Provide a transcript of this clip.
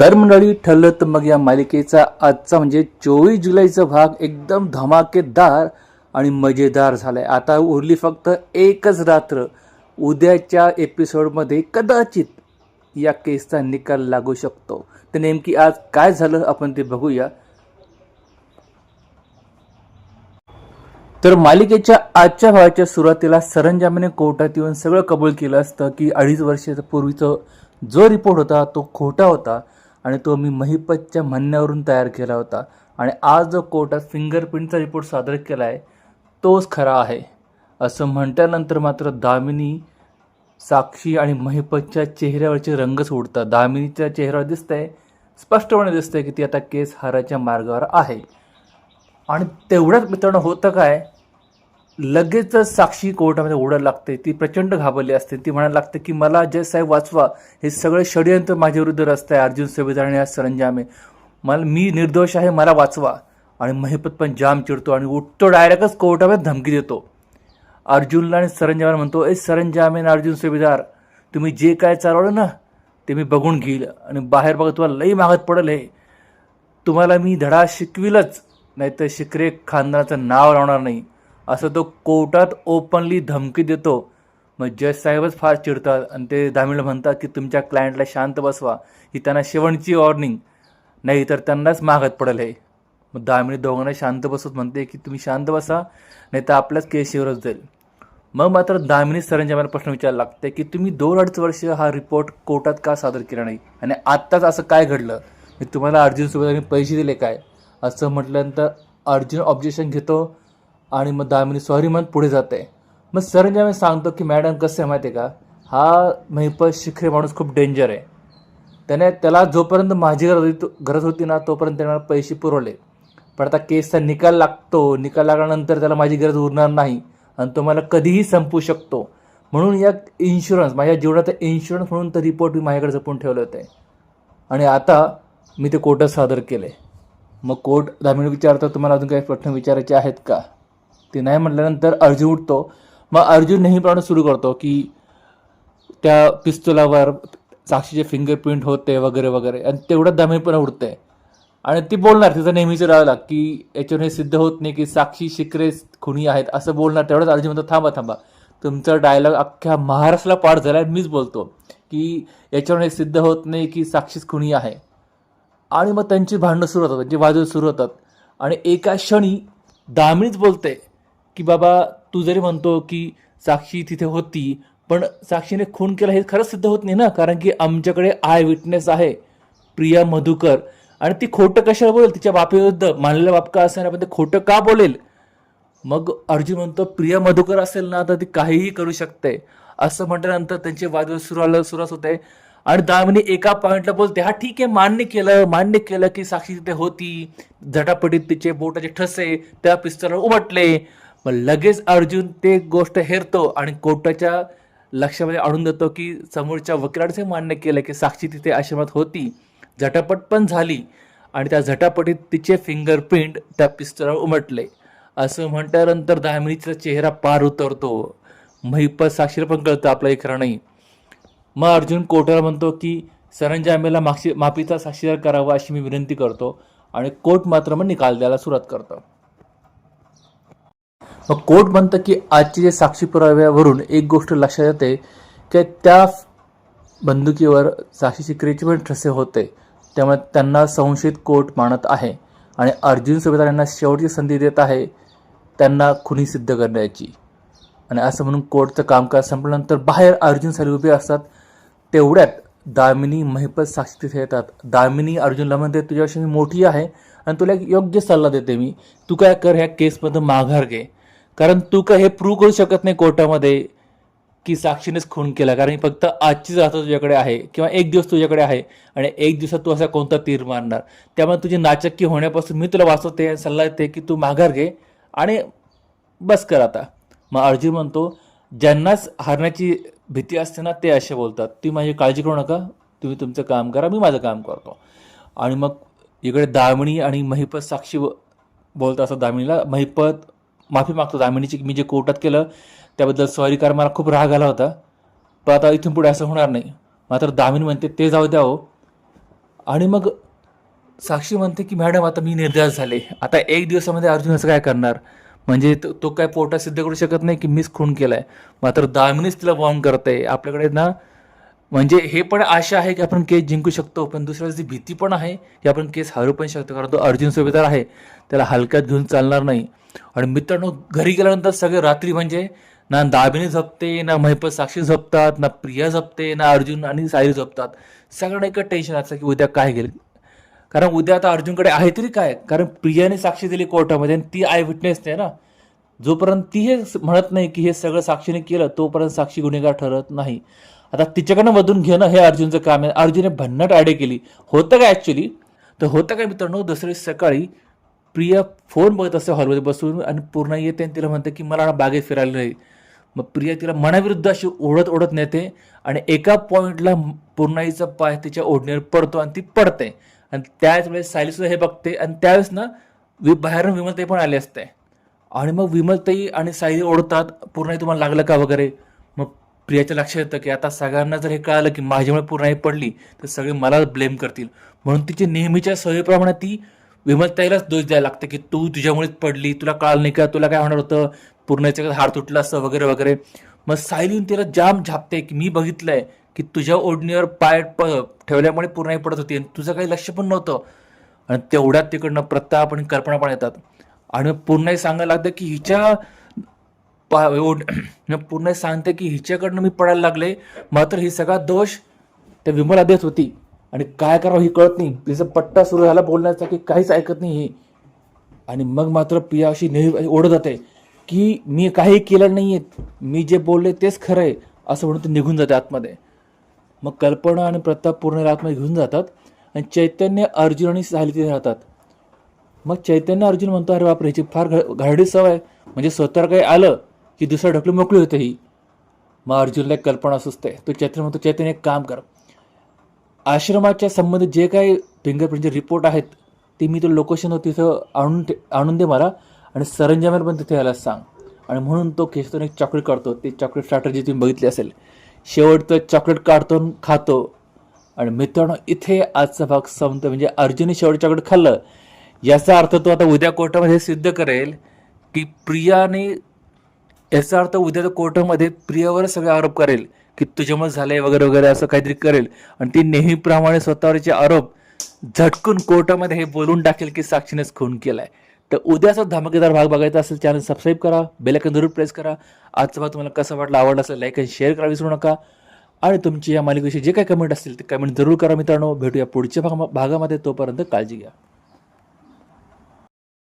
तर मंडळी ठरलं तर मग या मालिकेचा आजचा म्हणजे चोवीस जुलैचा भाग एकदम धमाकेदार आणि मजेदार झालाय. आता उरली फक्त एकच रात्र. उद्याच्या एपिसोडमध्ये कदाचित या केसचा निकाल लागू शकतो. तर नेमकी आज काय झालं आपण ते बघूया. तर मालिकेच्या आजच्या भावाच्या सुरुवातीला सरंजामाने कोर्टात येऊन सगळं कबूल केलं असतं की अडीच वर्षापूर्वीचं जो रिपोर्ट होता तो खोटा होता आणि तो मी महिपतच्या म्हणण्यावरून तयार केला होता. आणि आज जो कोर्टात फिंगरप्रिंटचा रिपोर्ट सादर केला आहे तोच खरा आहे. असं म्हटल्यानंतर मात्र दामिनी साक्षी आणि महिपतच्या चेहऱ्यावरचे रंगच उडतात दामिनीच्या चेहऱ्यावर दिसतंय स्पष्टपणे दिसतंय की ती आता केस हाराच्या मार्गावर आहे. आणि तेवढ्याच मित्रांनो होतं काय लगेचच साक्षी कोर्टामध्ये ओढायला लागते. ती प्रचंड घाबरली असते. ती म्हणायला लागते की मला जय साहेब वाचवा. हे सगळं षडयंत्र माझ्याविरुद्ध रस्त आहे. अर्जुन सुभेदार आणि आज सरंजामे. मला मी निर्दोष आहे. मला वाचवा. आणि महिपत पण जाम चिडतो आणि उठतो डायरेक्टच कोर्टामध्ये धमकी देतो. अर्जुनला आणि सरंजामेला म्हणतो ए सरंजामे आणि अर्जुन सुभेदार तुम्ही जे काय चालवलं ना ते मी बघून घेईल. आणि बाहेर बघा तुम्हाला लई मागत पडेल हे. तुम्हाला मी धडा शिकविलच. नाहीतर शिकरे खानदानाचं नाव लावणार नाही. असं तो कोर्टात ओपनली धमकी देतो. मग जज साहेबच फार चिडतात आणि ते दामिळ म्हणतात की तुमच्या क्लायंटला शांत बसवा. ही त्यांना शेवटची वॉर्निंग नाही तर त्यांनाच मागत पडेल हे. मग दामिनी दोघांना शांत बसत म्हणते की तुम्ही शांत बसा नाही तर आपल्याच केशीवरच जाईल. मग मात्र दामिनी सरंजामाला प्रश्न विचारायला लागते की तुम्ही दोन अडीच वर्ष हा रिपोर्ट कोर्टात का सादर केला नाही? आणि आत्ताच असं काय घडलं? मी तुम्हाला अर्जुनसोबत आम्ही पैसे दिले काय? असं म्हटल्यानंतर अर्जुन ऑब्जेक्शन घेतो. आणि मग दामिनी सॉरी म्हणत पुढे जाते. मग सरंजामे सांगतो की मॅडम कसं आहे माहिती आहे का? हा महिपत शिखरे माणूस खूप डेंजर आहे. त्याने त्याला जोपर्यंत माझी गरज होती गरज होती ना तोपर्यंत त्याने मला पैसे पुरवले. पण आता केसचा निकाल लागतो. निकाल लागल्यानंतर त्याला माझी गरज उरणार नाही. आणि तो मला कधीही संपू शकतो. म्हणून या इन्शुरन्स माझ्या जीवनाचा इन्शुरन्स म्हणून तर रिपोर्ट मी माझ्याकडे जपून ठेवले होते. आणि आता मी ते कोर्टात सादर केले. मग कोर्ट दामिनी विचारतो तुम्हाला अजून काही प्रश्न विचारायचे आहेत का? ते नाही म्हटल्यानंतर अर्जुन उठतो. मग अर्जुन नेहमीप्रमाणे सुरू करतो की त्या पिस्तुलावर साक्षीचे फिंगरप्रिंट होते वगैरे वगैरे. आणि तेवढं दमेपणा उडते आणि ती बोलणार तिचा नेहमीचं राहिला की याच्यावर हे सिद्ध होत नाही की साक्षी शिकरे खुणी आहेत. असं बोलणार तेवढंच अर्जुन म्हणतो थांबा थांबा. तुमचा डायलॉग अख्ख्या महाराष्ट्राला पाठ झाला आहे मीच बोलतो की याच्यावर हे सिद्ध होत नाही की साक्षीच खुणी आहे. आणि मग त्यांची भांडणं सुरू होतात त्यांची वादळ सुरू होतात. आणि एका क्षणी दामिनीच बोलते की बाबा तू जरी म्हणतो की साक्षी तिथे होती पण साक्षीने खून केला हे खरंच सिद्ध होत नाही ना? कारण की आमच्याकडे आय विटनेस आहे प्रिया मधुकर. आणि ती खोटं कशाला बोलेल? तिच्या बापेविरुद्ध मानलेला बाप का असेल पण ते खोटं का बोलेल? मग अर्जुन म्हणतो प्रिया मधुकर असेल ना तर ती काहीही करू शकते. असं म्हटल्यानंतर त्यांचे वादविवाद सुरू आलं सुरुवात होते. आणि दामिनी एका पॉईंटला बोलते हा ठीक आहे मान्य केलं मान्य केलं की साक्षी तिथे होती. झटापटीत तिचे बोटाचे ठसे त्या पिस्तळावर उमटले. मग लगेच अर्जुन ते गोष्ट हेरतो आणि कोर्टाच्या लक्षामध्ये आणून देतो की समोरच्या वकिलांचे मान्य केलं की साक्षी तिथे आश्रमात होती. झटापट पण झाली आणि त्या झटापटीत तिचे फिंगरप्रिंट त्या पिस्तळावर उमटले. असं म्हटल्यानंतर दामिनीचा चेहरा पार उतरतो. महिपत साक्षीला पण कळतं आपला हे खरं नाही. मग अर्जुन कोर्टाला म्हणतो की सरंजामेला माक्षी माफीचा साक्षीदार करावा अशी मी विनंती करतो आणि कोर्ट मात्र मग निकाल द्यायला सुरुवात करतं. मग कोर्ट म्हणतं की आजचे जे साक्षी पुराव्यावरून एक गोष्ट लक्षात येते की त्या बंदुकीवर साक्षी शिकरीचे पण ठसे होते. त्यामुळे त्यांना संशयित कोर्ट मानत आहे. आणि अर्जुन सुभेदार यांना शेवटची संधी देत आहे त्यांना खुनी सिद्ध करण्याची. आणि असं म्हणून कोर्टचं कामकाज संपल्यानंतर बाहेर अर्जुन साली उभे असतात तेवढ्यात दामिनी महिपत साक्षी तिथे येतात. दामिनी अर्जुनला म्हणते तुझ्यापेक्षा मी मोठी आहे आणि तुला एक योग्य सल्ला देते मी. तू काय कर ह्या केसमध्ये माघार घे. कारण तू का हे प्रूव्ह करू शकत नाही कोर्टामध्ये की साक्षीनेच खून केला. कारण फक्त आजचीच रात्र तुझ्याकडे आहे किंवा एक दिवस तुझ्याकडे आहे आणि एक दिवसात तू असा कोणता तीर मारणार. त्यामुळे तुझी नाचक्की होण्यापासून मी तुला वाचवते सल्ला देते की तू माघार घे आणि बस कर आता. मग अर्जुन म्हणतो ज्यांनाच हारण्याची भीती असते ना ते असे बोलतात. ती माझी काळजी करू नका. तुम्ही तुमचं काम करा. मी माझं काम करतो. आणि मग इकडे दामिणी आणि महिपत साक्षी ब- असं दामिणीला महिपत माफी मागतो दामिनीची मी जे कोर्टात केलं त्याबद्दल सॉरी कारण मला खूप राग आला होता. पण आता इथून पुढे असं होणार नाही. मात्र दामिनी म्हणते ते जाऊ द्या हो. आणि मग साक्षी म्हणते की मॅडम आता मी निर्धार झाले. आता एक दिवसामध्ये अर्जुन असं काय करणार? म्हणजे तो तो काय पोटा सिद्ध करू शकत नाही की मीच खून केला आहे मात्र दामिनीच तिला बॉम्ब करते आपल्याकडे ना म्हणजे हे पण आशा आहे की आपण केस जिंकू शकतो पण दुसऱ्या जी भीती पण आहे की आपण केस हरू पण शकतो कारण तो अर्जुन सुभेदार आहे त्याला हलक्यात घेऊन चालणार नाही. आणि मित्रांनो घरी गेल्यानंतर सगळे रात्री म्हणजे ना दाबिनी झपते ना महिपत साक्षी झपतात ना प्रिया झपते ना अर्जुन आणि सायली झपतात. सगळ्यांना एक टेन्शन असतं की उद्या काय गेलं कारण उद्या आता अर्जुनकडे आहे तरी काय? कारण प्रियाने साक्षी दिली कोर्टामध्ये आणि ती आय विटनेस नाही ना. जोपर्यंत ती हे म्हणत नाही की हे सगळं साक्षीने केलं तोपर्यंत साक्षी गुन्हेगार ठरत नाही. आता तिच्याकडनं वधून घेणं हे अर्जुनचं काम आहे. अर्जुनने भन्नट आडे केली. होतं काय ॲक्च्युली तर होतं काय मित्रांनो दसरी सकाळी प्रिया फोन बघत असते हॉलमध्ये बसून आणि पूर्ण येते आणि तिला म्हणते की मला बागेत फिरायला नाही. मग प्रिया तिला मनाविरुद्ध अशी ओढत ओढत नेते आणि एका पॉईंटला पूर्णाईचा पाय तिच्या ओढणीवर पडतो आणि ती पडते. आणि त्याच वेळेस हे बघते आणि त्यावेळेस ना वि बाहेरून विमलताई पण आले असते. आणि मग विमलताई आणि सायली ओढतात. पूर्णाई तुम्हाला लागलं का वगैरे? प्रियाच्या लक्षात येतं की आता सगळ्यांना जर हे कळालं की माझ्यामुळे पूर्णाई पडली तर सगळे मला ब्लेम करतील. म्हणून तिची नेहमीच्या सवयीप्रमाणे ती विमलताईलाच दोष द्यायला लागते की तू तुझ्यामुळेच पडली तुला कळालं नाही का तुला काय होणार होतं पूर्णाच्या हार तुटला असतं वगैरे वगैरे. मग सायलीन तिला जाम झापते की मी बघितलंय की तुझ्या ओढणीवर पाय प ठेवल्यामुळे पूर्णाई पडत होती आणि तुझं काही लक्ष पण नव्हतं. आणि तेवढ्यात तिकडनं प्रताप आणि कल्पना पण येतात. आणि पूर्णही सांगायला लागतं की हिच्या पा ओढ मग पूर्ण सांगते की हिच्याकडनं मी पडायला लागले. मात्र ही सगळा दोष त्या विमला देत होती. आणि काय करावं ही कळत नाही. तिचा पट्टा सुरू झाला बोलण्याचा की काहीच ऐकत नाही ही. आणि मग मात्र प्रिया अशी नेहमी ओढत जाते की मी काही केलं नाही आहेत मी जे बोलले तेच खरं आहे असं म्हणून ते निघून जाते आतमध्ये. मग कल्पना आणि प्रताप पूर्ण आतमध्ये घेऊन जातात आणि चैतन्य अर्जुन आणि साहिल तिथे राहतात. मग चैतन्य अर्जुन म्हणतो अरे बापरे ह्याची फार घ- घरडी सवय आहे. म्हणजे स्वतःला काही आलं की दुसरं ढकलून मोकळी होते ही. मग अर्जुनला एक कल्पना सुचते. तो चैतन म्हणतो चैतन्य एक काम कर. आश्रमाच्या संबंधित जे काही फिंगरप्रिंटचे रिपोर्ट आहेत ते मी तो लोकेशन तिथं आणून आणून दे मला आणि सरंजामेर पण तिथे यायला सांग. आणि म्हणून तो खेचतो एक चॉकलेट काढतो. ते चॉकलेट स्ट्रॅटर्जी तुम्ही बघितली असेल. शेवटचं चॉकलेट काढतो खातो. आणि मित्रांनो इथे आजचा भाग संपतो. म्हणजे अर्जुनने शेवट चॉकलेट खाल्लं. याचा अर्थ तो आता उद्या कोर्टामध्ये सिद्ध करेल की प्रियाने याचा अर्थ उद्या तर कोर्टामध्ये प्रियावर सगळे आरोप करेल की तुझ्यामुळे झालंय वगैरे वगैरे असं काहीतरी करेल. आणि ती नेहमीप्रमाणे स्वतःवरचे आरोप झटकून कोर्टामध्ये हे बोलून टाकेल की साक्षीनेच खून केलाय. तर उद्याचा धमाकेदार भाग बघायचा असेल चॅनल सबस्क्राईब करा बेलकन जरूर प्रेस करा. आजचा भाग तुम्हाला कसा वाटला आवडला असेल लाईक आणि शेअर करा विसरू नका. आणि तुमची या मालिकेविषयी जे काही कमेंट असतील ते कमेंट जरूर करा मित्रांनो. भेटूया पुढच्या भागा- भागामध्ये तोपर्यंत काळजी घ्या.